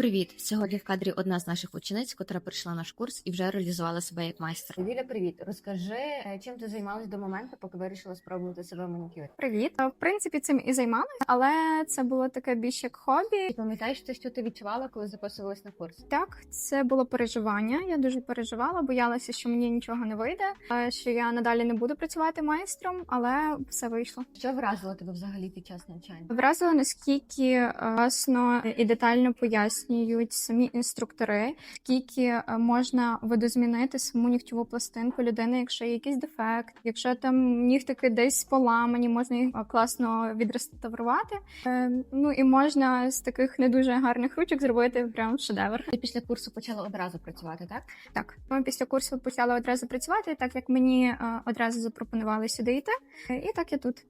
Привіт! Сьогодні в кадрі одна з наших учениць, котра прийшла наш курс і вже реалізувала себе як майстер. Віля, привіт. Розкажи, е, чим ти займалась до моменту, поки вирішила спробувати себе в манікюрі? Привіт. В принципі, цим і займалася, але це було таке більш як хобі. Ти пам'ятаєш те, що ти відчувала, коли записувалась на курс? Так, це було переживання. Я дуже переживала, боялася, що мені нічого не вийде, е, що я надалі не буду працювати майстром, але все вийшло. Що вразило тебе взагалі під час навчання? Вразило наскільки е, класно і детально пояснюють самі інструктори, скільки е, можна видозмінити саму нігтєву пластинку людини, якщо є якийсь дефект, якщо там нігтики десь поламані, можна їх е, класно відреставрувати. Е, Ну і можна з таких не дуже гарних ручок зробити прям шедевр. Ти після курсу почала одразу працювати, так? Так, ми після курсу почали одразу працювати, так як мені одразу запропонували сюди йти. І так я тут.